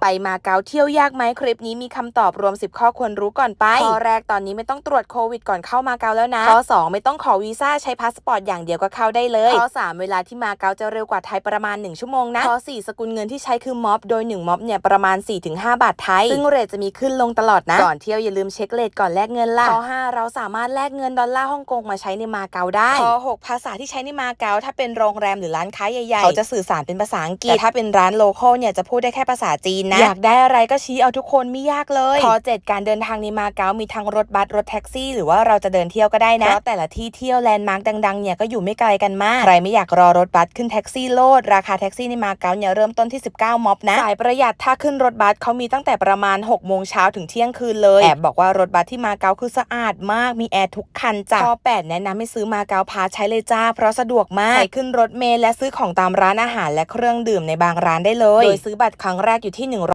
ไปมาเก๊าเที่ยวยากไหมคลิปนี้มีคำตอบรวม 10 ข้อควรรู้ก่อนไป ข้อแรกตอนนี้ไม่ต้องตรวจโควิดก่อนเข้ามาเก๊าแล้วนะ ข้อ 2 ไม่ต้องขอวีซ่าใช้พาสปอร์ตอย่างเดียวก็เข้าได้เลย ข้อ 3 เวลาที่มาเก๊าจะเร็วกว่าไทยประมาณ 1 ชั่วโมงนะ ข้อ 4 สกุลเงินที่ใช้คือม็อบโดย 1ม็อบเนี่ยประมาณ 4-5 บาทไทย ซึ่งเรทจะมีขึ้นลงตลอดนะ ก่อนเที่ยวอย่าลืมเช็คเรทก่อนแลกเงินล่ะ ข้อ 5 เราสามารถแลกเงินดอลลาร์ฮ่องกงมาใช้ในมาเก๊าได้ ข้อ 6 ภาษาที่ใช้ในมาเก๊าถ้าเป็นโรงแรมหรือร้านค้าใหญ่ๆเขาจะสื่อสารเป็นภาษาอังกฤษแต่ถ้าเป็นร้านโลคอลเนี่ยจะพูดได้แค่ภาษาจีนนะ อยากได้อะไรก็ชี้เอาทุกคนไม่ยากเลยข้อ7การเดินทางในมาเก๊ามีทั้งรถบัสรถแท็กซี่ หรือว่าเราจะเดินเที่ยวก็ได้นะเพราะแต่ละที่เที่ยวแลนด์มาร์กดังๆเนี่ยก็อยู่ไม่ไกลกันมากใครไม่อยากรอรถบัสขึ้นแท็กซี่โลดราคาแท็กซี่ในมาเก๊าเนี่ยเริ่มต้นที่ 19ม็อบนะสายประหยัดถ้าขึ้นรถบัสเขามีตั้งแต่ประมาณ6โมงเช้าถึงเที่ยงคืนเลยแอบบอกว่ารถบัสที่มาเก๊าคือสะอาดมากมีแอร์ทุกคันจ้ะข้อ8แนะนำให้ซื้อมาเก๊าพาใช้เลยจ้า เพราะสะดวกมากใส่ขึ้นรถเมล์และซื้อของตามร้านอาหารและเครื่องดื่มในบางร้านได้เลย โดยซื้อบัตรครั้งแรกอยู่ที่